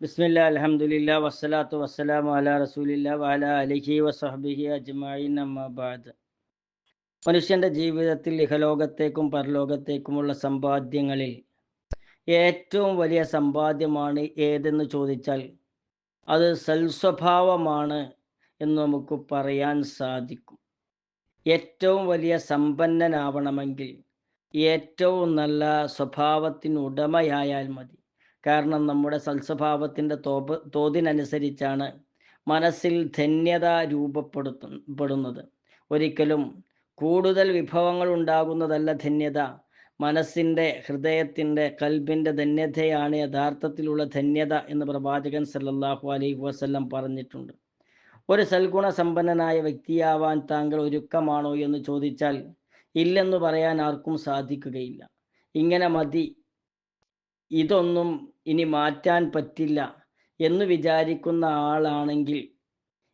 ബിസ്മില്ല അലഹമുല്ല വസ്സലാത്തു വസ്സലാമു അല റസൂലില്ല വഅല അലിഹി വസഹബിഹി അജ്മഈൻ അമ്മാബാദ് മനുഷ്യന്റെ ജീവിതത്തിൽ ഇഹലോകത്തേക്കും പരലോകത്തേക്കുമുള്ള സമ്പാദ്യങ്ങളിൽ ഏറ്റവും വലിയ സമ്പാദ്യമാണ് ഏതെന്ന് ചോദിച്ചാൽ അത് സൽസ്വഭാവമാണ് എന്ന് നമുക്ക് പറയാൻ സാധിക്കും. ഏറ്റവും വലിയ സമ്പന്നനാവണമെങ്കിൽ ഏറ്റവും നല്ല സ്വഭാവത്തിന് ഉടമയായാൽ മതി. കാരണം നമ്മുടെ സൽസ്വഭാവത്തിന്റെ തോപ് തോതിനനുസരിച്ചാണ് മനസ്സിൽ ധന്യത രൂപപ്പെടുത്തപ്പെടുന്നത് ഒരിക്കലും കൂടുതൽ വിഭവങ്ങൾ ഉണ്ടാകുന്നതല്ല ധന്യത. മനസ്സിന്റെ ഹൃദയത്തിന്റെ കൽബിന്റെ ധന്യതയാണ് യഥാർത്ഥത്തിലുള്ള ധന്യത എന്ന് പ്രവാചകൻ സല്ലാഹു അലൈഹി വസല്ലം പറഞ്ഞിട്ടുണ്ട്. ഒരു സൽഗുണ സമ്പന്നനായ വ്യക്തിയാവാൻ താങ്കൾ ഒരുക്കമാണോ എന്ന് ചോദിച്ചാൽ ഇല്ലെന്ന് പറയാൻ ആർക്കും സാധിക്കുകയില്ല. ഇങ്ങനെ മതി ഇതൊന്നും ഇനി മാറ്റാൻ പറ്റില്ല എന്ന് വിചാരിക്കുന്ന ആളാണെങ്കിൽ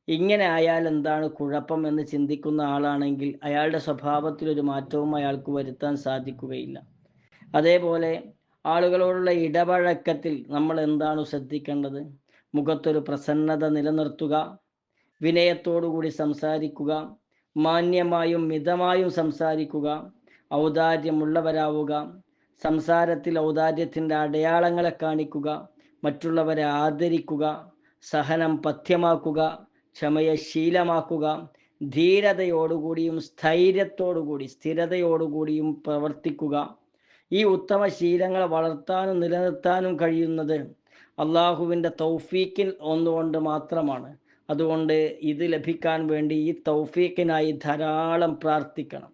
ഇങ്ങനെ ആയാൽ എന്താണ് കുഴപ്പം എന്ന് ചിന്തിക്കുന്ന ആളാണെങ്കിൽ അയാളുടെ സ്വഭാവത്തിൽ ഒരു മാറ്റവും അയാൾക്ക് വരുത്താൻ സാധിക്കുകയില്ല. അതേപോലെ ആളുകളോടുള്ള ഇടപഴക്കത്തിൽ നമ്മൾ എന്താണ് ശ്രദ്ധിക്കേണ്ടത്? മുഖത്തൊരു പ്രസന്നത നിലനിർത്തുക വിനയത്തോടുകൂടി സംസാരിക്കുക മാന്യമായും മിതമായും സംസാരിക്കുക ഔദാര്യമുള്ളവരാവുക സംസാരത്തിൽ ഔദാര്യത്തിന്റെ അടയാളങ്ങളെ കാണിക്കുക മറ്റുള്ളവരെ ആദരിക്കുക സഹനം പഥ്യമാക്കുക ക്ഷമയെ ശീലമാക്കുക ധീരതയോടുകൂടിയും സ്ഥൈര്യത്തോടുകൂടി സ്ഥിരതയോടുകൂടിയും പ്രവർത്തിക്കുക. ഈ ഉത്തമ ശീലങ്ങളെ വളർത്താനും നിലനിർത്താനും കഴിയുന്നത് അള്ളാഹുവിന്റെ തൗഫീക്കിൽ ഒന്നുകൊണ്ട് മാത്രമാണ്. അതുകൊണ്ട് ഇത് ലഭിക്കാൻ വേണ്ടി ഈ തൗഫീക്കിനായി ധാരാളം പ്രാർത്ഥിക്കണം.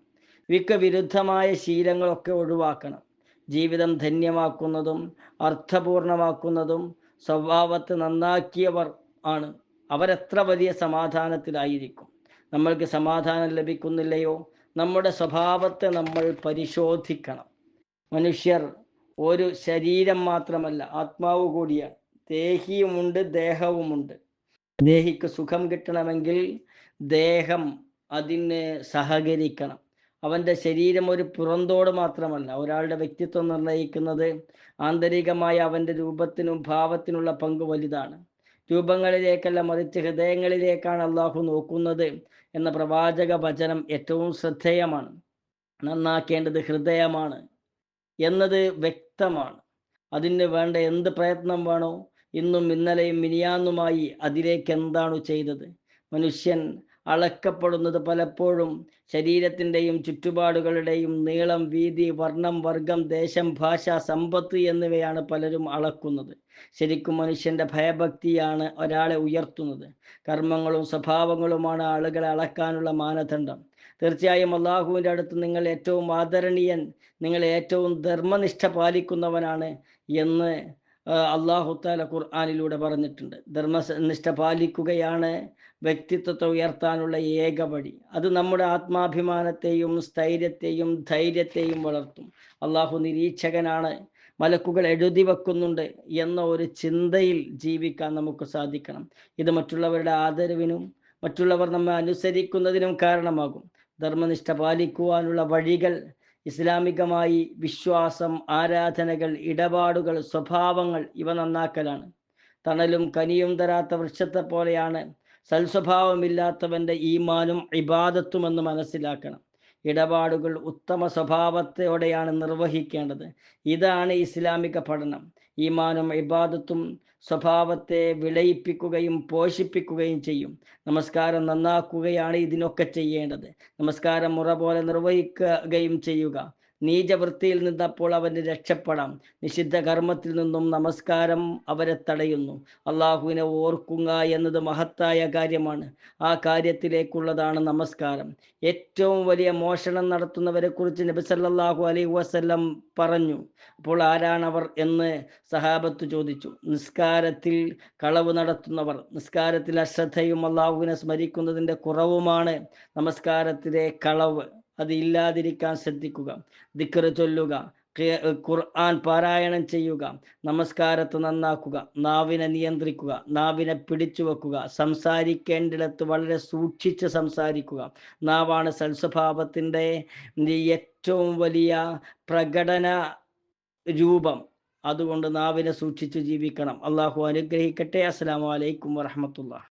ഇവയ്ക്ക് വിരുദ്ധമായ ശീലങ്ങളൊക്കെ ഒഴിവാക്കണം. ജീവിതം ധന്യമാക്കുന്നതും അർത്ഥപൂർണമാക്കുന്നതും സ്വഭാവത്തെ നന്നാക്കിയവർ ആണ്. അവരെത്ര വലിയ സമാധാനത്തിലായിരിക്കും? നമ്മൾക്ക് സമാധാനം ലഭിക്കുന്നില്ലയോ? നമ്മുടെ സ്വഭാവത്തെ നമ്മൾ പരിശോധിക്കണം. മനുഷ്യർ ഒരു ശരീരം മാത്രമല്ല ആത്മാവ് കൂടിയാണ് ദേഹിയുമുണ്ട് ദേഹവുമുണ്ട്. ദേഹിക്ക് സുഖം കിട്ടണമെങ്കിൽ ദേഹം അതിന് സഹകരിക്കണം. അവന്റെ ശരീരം ഒരു പുറന്തോട് മാത്രമല്ല ഒരാളുടെ വ്യക്തിത്വം നിർണയിക്കുന്നത് ആന്തരികമായ അവന്റെ രൂപത്തിനും ഭാവത്തിനുള്ള പങ്ക് വലുതാണ്. രൂപങ്ങളിലേക്കല്ല മറിച്ച് ഹൃദയങ്ങളിലേക്കാണ് അള്ളാഹു നോക്കുന്നത് എന്ന പ്രവാചക വചനം ഏറ്റവും ശ്രദ്ധേയമാണ്. നന്നാക്കേണ്ടത് ഹൃദയമാണ് എന്നത് വ്യക്തമാണ്. അതിന് വേണ്ട എന്ത് പ്രയത്നം വേണോ ഇന്നും ഇന്നലെയും മിനിയാന്നുമായി അതിലേക്ക് എന്താണ് ചെയ്തത്? മനുഷ്യൻ അളക്കപ്പെടുന്നത് പലപ്പോഴും ശരീരത്തിന്റെയും ചുറ്റുപാടുകളുടെയും നീളം വീതി വർണം വർഗം ദേശം ഭാഷ സമ്പത്ത് എന്നിവയാണ് പലരും അളക്കുന്നത്. ശരിക്കും മനുഷ്യന്റെ ഭയഭക്തിയാണ് ഒരാളെ ഉയർത്തുന്നത്. കർമ്മങ്ങളും സ്വഭാവങ്ങളുമാണ് ആളുകളെ അളക്കാനുള്ള മാനദണ്ഡം. തീർച്ചയായും അള്ളാഹുവിന്റെ അടുത്ത് നിങ്ങൾ ഏറ്റവും ആദരണീയൻ നിങ്ങൾ ഏറ്റവും ധർമ്മനിഷ്ഠ പാലിക്കുന്നവനാണ് എന്ന് അള്ളാഹു താല ഖുർആാനിലൂടെ പറഞ്ഞിട്ടുണ്ട്. ധർമ്മനിഷ്ഠ പാലിക്കുകയാണ് വ്യക്തിത്വത്തെ ഉയർത്താനുള്ള ഏക വഴി. അത് നമ്മുടെ ആത്മാഭിമാനത്തെയും സ്ഥൈര്യത്തെയും ധൈര്യത്തെയും വളർത്തും. അള്ളാഹു നിരീക്ഷകനാണ് മലക്കുകൾ എഴുതി വെക്കുന്നുണ്ട് എന്ന ഒരു ചിന്തയിൽ ജീവിക്കാൻ നമുക്ക് സാധിക്കണം. ഇത് മറ്റുള്ളവരുടെ ആദരവിനും മറ്റുള്ളവർ നമ്മെ അനുസരിക്കുന്നതിനും കാരണമാകും. ധർമ്മനിഷ്ഠ പാലിക്കുവാനുള്ള വഴികൾ ഇസ്ലാമികമായി വിശ്വാസം ആരാധനകൾ ഇടപാടുകൾ സ്വഭാവങ്ങൾ ഇവ നന്നാക്കലാണ്. തണലും കനിയും തരാത്ത വൃക്ഷത്തെ പോലെയാണ് സൽസ്വഭാവമില്ലാത്തവന്റെ ഈമാനും ഇബാദത്തുമെന്ന് മനസ്സിലാക്കണം. ഇടപാടുകൾ ഉത്തമ സ്വഭാവത്തോടെയാണ് നിർവഹിക്കേണ്ടത്. ഇതാണ് ഇസ്ലാമിക പഠനം. ഈമാനും ഇബാദത്തും സ്വഭാവത്തെ വിളയിപ്പിക്കുകയും പോഷിപ്പിക്കുകയും ചെയ്യും. നമസ്കാരം നന്നാക്കുകയാണ് ഇതിനൊക്കെ ചെയ്യേണ്ടത്. നമസ്കാരം മുറ പോലെ നിർവഹിക്കുകയും ചെയ്യുക. നീചവൃത്തിയിൽ നിന്നപ്പോൾ അവന് രക്ഷപ്പെടാം. നിഷിദ്ധ കർമ്മത്തിൽ നിന്നും നമസ്കാരം അവരെ തടയുന്നു. അള്ളാഹുവിനെ ഓർക്കുക എന്നത് മഹത്തായ കാര്യമാണ്. ആ കാര്യത്തിലേക്കുള്ളതാണ് നമസ്കാരം. ഏറ്റവും വലിയ മോഷണം നടത്തുന്നവരെ കുറിച്ച് നബി സല്ലല്ലാഹു അലൈഹി വസല്ലം പറഞ്ഞു. അപ്പോൾ ആരാണവർ എന്ന് സഹാബത്ത് ചോദിച്ചു. നിസ്കാരത്തിൽ കളവ് നടത്തുന്നവർ നിസ്കാരത്തിൽ അശ്രദ്ധയും അള്ളാഹുവിനെ സ്മരിക്കുന്നതിന്റെ കുറവുമാണ് നമസ്കാരത്തിലെ കളവ്. അത് ഇല്ലാതിരിക്കാൻ ശ്രദ്ധിക്കുക. ദിക്കറ് ചൊല്ലുക. ഖുർആൻ പാരായണം ചെയ്യുക. നമസ്കാരത്തെ നന്നാക്കുക. നാവിനെ നിയന്ത്രിക്കുക. നാവിനെ പിടിച്ചു വെക്കുക. സംസാരിക്കേണ്ടിടത്ത് വളരെ സൂക്ഷിച്ച് സംസാരിക്കുക. നാവാണ് സൽസ്വഭാവത്തിന്റെ ഏറ്റവും വലിയ പ്രകടന രൂപം. അതുകൊണ്ട് നാവിനെ സൂക്ഷിച്ചു ജീവിക്കണം. അള്ളാഹു അനുഗ്രഹിക്കട്ടെ. അസ്സാം വലൈക്കും വറഹമത്തുള്ള